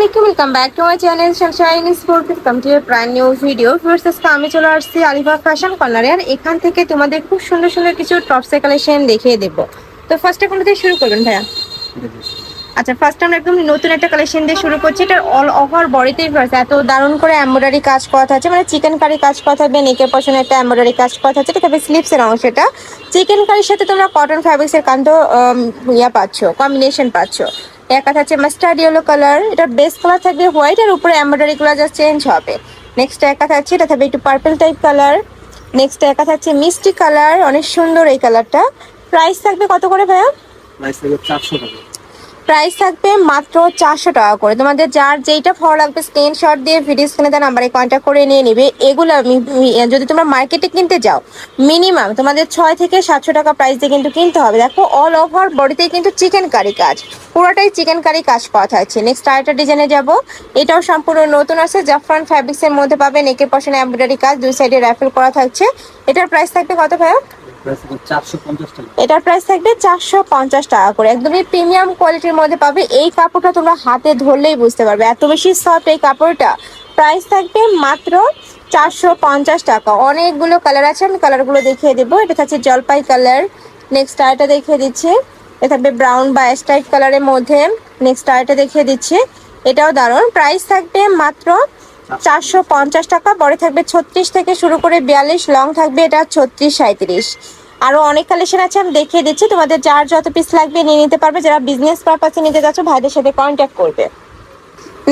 আলাইকুম welcome back to my channel sunshine sport welcome to brand new video first আজকে আমি চলে আসছি আলিফা ফ্যাশন কর্নারে আর এখান থেকে তোমাদের খুব সুন্দর সুন্দর কিছু টপসের কালেকশন দেখিয়ে দেবো। তো ফার্স্টে কোনো দিয়ে শুরু করবেন ভাইয়া? আচ্ছা ফার্স্ট আমরা একদম নতুন একটা কালেকশন দিয়ে শুরু করছি। এটা অল ওভার বডিতেই ফার্স্ট এত দারুণ করে এমব্রয়ডারি কাজ করা আছে মানে চিকেন কারি কাজ করা থাকবে নেকের পশনে একটা এমব্রয়ডারি কাজ করা আছে এটা তবে স্লিপসের অংশটা চিকেন কারির সাথে তোমরা কটন ফ্যাব্রিক্সের কান্ত ইয়া পাচ্ছ কম্বিনেশন পাচ্ছ। এক থাকছে মাস্টার্ড ইয়েলো কালার এটা বেস কালার থাকবে হোয়াইট আর উপরে এম্ব্রয়ডারি কালার যা চেঞ্জ হবে। নেক্সট একা থাকছে এটা থাকবে একটু পার্পেল টাইপ কালার নেক্সট একা থাকছে মিষ্টি কালার অনেক সুন্দর এই কালারটা প্রাইস থাকবে কত করে ভাইয়া? প্রাইস থাকবে মাত্র চারশো টাকা করে। তোমাদের যার যেইটা ভালো লাগবে স্ক্রিনশট দিয়ে ভিডিও স্ক্রিনে দেওয়া নাম্বারে কন্ট্যাক্ট করে নিয়ে নিবে। এগুলো যদি তোমরা মার্কেটে কিনতে যাও মিনিমাম তোমাদের ছয় থেকে সাতশো টাকা প্রাইস দিয়ে কিন্তু কিনতে হবে। দেখো অল ওভার বডিতে কিন্তু চিকেন কারি কাজ। পুরোটাই চিকেন কারি কাজ পাওয়া থাকছে। নেক্সট আরেকটা ডিজাইনে যাব। এটাও সম্পূর্ণ নতুন আছে জাফরান ফ্যাব্রিক্সের মধ্যে পাবে নেকের পশনে এমব্রয়ডারি কাজ। দুই সাইডে র্যাফেল করা থাকছে। এটার প্রাইস থাকবে কত ভাইয়া? এটার প্রাইস থাকবে চারশো পঞ্চাশ টাকা করে। একদমই প্রিমিয়াম কোয়ালিটির মধ্যে পাবে। এই কাপড়টা তোমরা হাতে ধরলেই বুঝতে পারবে। এত বেশি সফট এই কাপড়টা। প্রাইস থাকবে মাত্র চারশো পঞ্চাশ টাকা। অনেকগুলো কালার আছে, আমি কালারগুলো দেখিয়ে দেবো। এটা থাকছে জলপাই কালার নেক্সট আরেকটা দেখিয়ে দিচ্ছি। এটা থাকবে ব্রাউন বা স্ট্রাইপ কালারের মধ্যে। নেক্সট আরেকটা দেখিয়ে দিচ্ছি। এটাও দারুণ। প্রাইস থাকবে মাত্র চারশো পঞ্চাশ টাকা, পরে থাকবে ছত্রিশ থেকে শুরু করে বিয়াল্লিশ, লং থাকবে এটা ছত্রিশ সাঁত্রিশ আরও অনেক কালেকশন আছে, আমি দেখিয়ে দিচ্ছি, তোমাদের যার যত পিস লাগবে নিয়ে নিতে পারবে, যারা বিজনেস পারপাসে নিতে যাচ্ছ, ভাইদের সাথে কন্ট্যাক্ট করবে।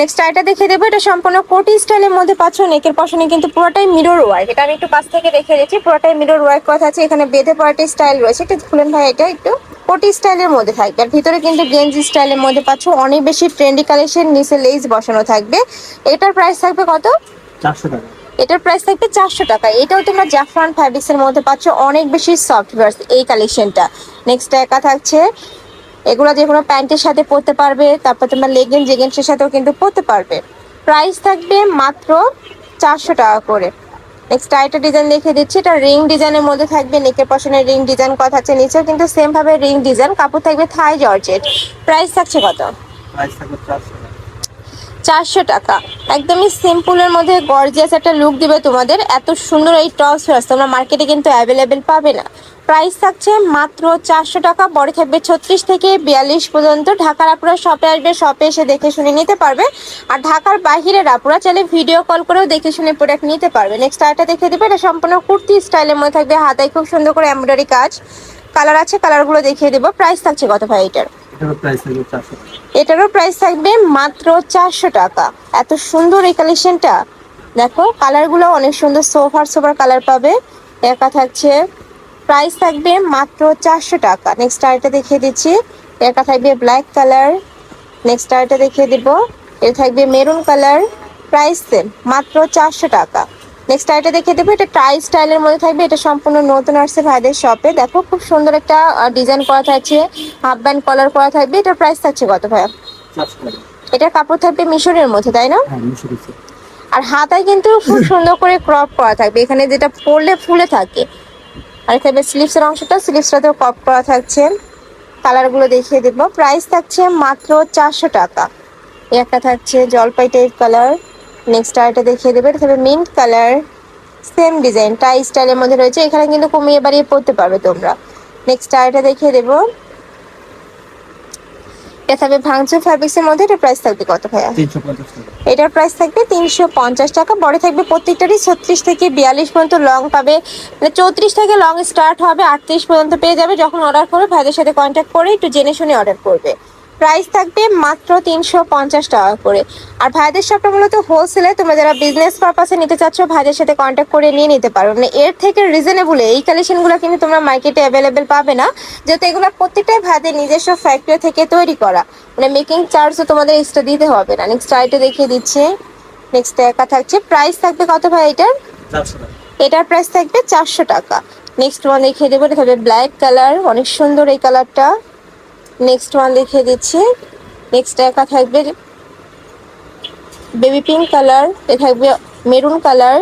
নেক্সট আইটা দেখিয়ে দেবো, এটা সম্পূর্ণ কোটি স্টাইলের মধ্যে পাচ্ছ, নেকের পশনে কিন্তু পুরোটাই মিরর ওয়ার্ক এটা আমি একটু পাশ থেকে দেখিয়ে দিচ্ছি, পুরোটাই মিরর ওয়ার্ক কথা আছে, এখানে বেঁধে পড়াটা স্টাইল রয়েছে, একটু খুলেন ভাই এটা একটু। কোটি স্টাইলের মধ্যে থাকবে। আর ভিতরে কিন্তু গেঞ্জি স্টাইলের মধ্যে পাচ্ছ অনেক বেশি ট্রেন্ডি কালেকশন নিচে লেস বসানো থাকবে। এটার প্রাইস থাকবে কত? চারশো টাকা। এটার প্রাইস থাকবে চারশো টাকা। এটাও তোমরা জাফরান ফ্যাব্রিক্স এর মধ্যে পাচ্ছ অনেক বেশি সফট এই কালেকশনটা নেক্সট একা থাকছে এগুলো যে কোনো প্যান্টের সাথে পরতে পারবে তারপর তোমরা লেগিন জেগেন্সের সাথেও কিন্তু পরতে পারবে। প্রাইস থাকবে মাত্র চারশো টাকা করে। নেক্সট আরেকটা ডিজাইন দেখিয়ে দিচ্ছি। এটা রিং ডিজাইনের মধ্যে থাকবে নেকের পশনের রিং ডিজাইন কথা আছে নিচেও কিন্তু সেম ভাবে রিং ডিজাইন কাপড় থাকবে থাই জর্জেট প্রাইস থাকছে কত? চারশো টাকা। চারশো টাকা। একদমই সিম্পলের মধ্যে গর্জিয়াস একটা লুক দিবে তোমাদের। এত সুন্দর এই টপস তোমরা মার্কেটে কিন্তু অ্যাভেলেবেল পাবে না। প্রাইস থাকছে মাত্র চারশো টাকা। বড় থাকবে ছত্রিশ থেকে বিয়াল্লিশ পর্যন্ত। ঢাকার আপুরা শপে আসবে শপে এসে দেখে শুনে নিতে পারবে। আর ঢাকার বাহিরের আপুরা চাইলে ভিডিও কল করেও দেখে শুনে প্রোডাক্ট নিতে পারবে। নেক্সট আরেকটা দেখে দেবে এটা সম্পূর্ণ কুর্তি স্টাইলের মধ্যে থাকবে। হাতায় খুব সুন্দর করে এমব্রয়ডারি কাজ। কালার আছে কালারগুলো দেখিয়ে দেবো। প্রাইস থাকছে কত ভাই এটার? এটারও প্রাইস থাকবে এটারও প্রাইস থাকবে মাত্র চারশো টাকা। এত সুন্দর এই কালেকশনটা দেখো কালারগুলো অনেক সুন্দর সোফার সোফার কালার পাবে। একা থাকছে। প্রাইস থাকবে মাত্র চারশো টাকা। নেক্সট আরেকটা দেখিয়ে দিচ্ছি। একা থাকবে ব্ল্যাক কালার নেক্সট আরেকটা দেখিয়ে দিব। এটা থাকবে মেরুন কালার প্রাইস সেম মাত্র চারশো টাকা। নেক্সট আরেকটা দেখিয়ে দেবো। এটা টাই স্টাইলের মধ্যে থাকবে। এটা সম্পূর্ণ নতুন আসছে ভাইদের শপে দেখো খুব সুন্দর একটা ডিজাইন করা থাকছে। হাফ ব্যান্ড কলার করা থাকবে। এটার প্রাইস থাকছে কত ভাইয়া? এটার কাপড় থাকবে মিশরের মধ্যে তাই না? হ্যাঁ আর হাতায় কিন্তু খুব সুন্দর করে ক্রপ করা থাকবে। এখানে যেটা পরলে ফুলে থাকে। আর এখানে স্লিপসের অংশটা স্লিপসটাতেও পপ করা থাকছে। কালারগুলো দেখিয়ে দেবো। প্রাইস থাকছে মাত্র চারশো টাকা। একটা থাকছে জলপাই টাইপ কালার নেক্সট আরেকটা দেখিয়ে দেবে। এটা থাকবে মিন্ট কালার সেম ডিজাইন টাই স্টাইলের মধ্যে রয়েছে। এখানে কিন্তু কমিয়ে বাড়িয়ে পড়তে পারবে তোমরা। নেক্সট আরেকটা দেখিয়ে দেবো। এটা থাকবে ভাঙচুর ফ্যাব্রিক্সের মধ্যে এটা প্রাইস থাকবে কত ভাইয়া? এটার প্রাইস থাকবে তিনশো পঞ্চাশ টাকা বড় থাকবে প্রত্যেকটারই ছত্রিশ থেকে বিয়াল্লিশ পর্যন্ত লং পাবে। মানে চৌত্রিশ থেকে লং স্টার্ট হবে আটত্রিশ পর্যন্ত পেয়ে যাবে। যখন অর্ডার করবে ভাইদের সাথে কন্ট্যাক্ট করে একটু জেনে শুনে অর্ডার করবে। প্রাইস থাকবে মাত্র তিনশো পঞ্চাশ টাকা করে। আর ভাইদের শপটা মূলত হোলসেলে তোমরা যারা বিজনেস পারপাসে নিতে চাচ্ছ ভাইদের সাথে কন্ট্যাক্ট করে নিয়ে নিতে পারো। মানে এর থেকে রিজনেবলে এই কালেকশনগুলো কিন্তু তোমরা মার্কেটে অ্যাভেলেবেল পাবে না। যেহেতু এগুলো প্রত্যেকটাই ভাইদের নিজস্ব ফ্যাক্টরি থেকে তৈরি করা। মানে মেকিং চার্জও তোমাদের এক্সট্রা দিতে হবে না। নেক্সট আইটা দেখিয়ে দিচ্ছে। নেক্সট একা থাকছে। প্রাইস থাকবে কত ভাই এটার? এটার প্রাইস থাকবে চারশো টাকা। নেক্সট ওয়ান দেখিয়ে দেবো। এটা থাকবে ব্ল্যাক কালার অনেক সুন্দর এই কালারটা নেক্সট ওয়ান দেখিয়ে দিচ্ছি। নেক্সট একা থাকবে বেবি পিঙ্ক কালার এ থাকবে মেরুন কালার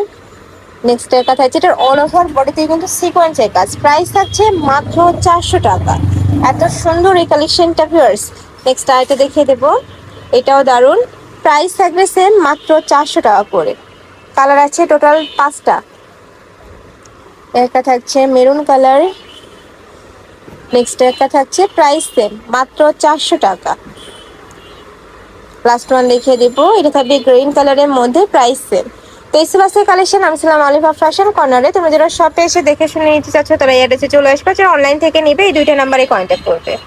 নেক্সট একা থাকছে, এটার অল ওভার বডিতে কিন্তু সিকোয়েন্স সিকোয়েন্সের কাজ। প্রাইস থাকছে মাত্র চারশো টাকা। এত সুন্দর এই কালেকশনটা ভিউয়ার্স নেক্সট আরেকটা দেখিয়ে দেবো। এটাও দারুণ। প্রাইস থাকবে সেম মাত্র চারশো টাকা করে। কালার আছে টোটাল পাঁচটা। একটা থাকছে মেরুন কালার নেক্সট একটা থাকছে প্রাইস সেম মাত্র চারশো টাকা। লাস্ট ওয়ান দেখিয়ে দিব, এটা থাকবে গ্রিন কালারের মধ্যে প্রাইস সেম তো এই বাসের কালেকশন আমি ছিলাম অলিভা ফ্যাশন কর্নারে তোমরা যারা শপে এসে দেখে শুনে নিতে চাচ্ছ, তারা অ্যাড্রেসে চলে আসবে। যারা অনলাইন থেকে নিবে, এই দুইটা নাম্বারে কন্ট্যাক্ট করবে।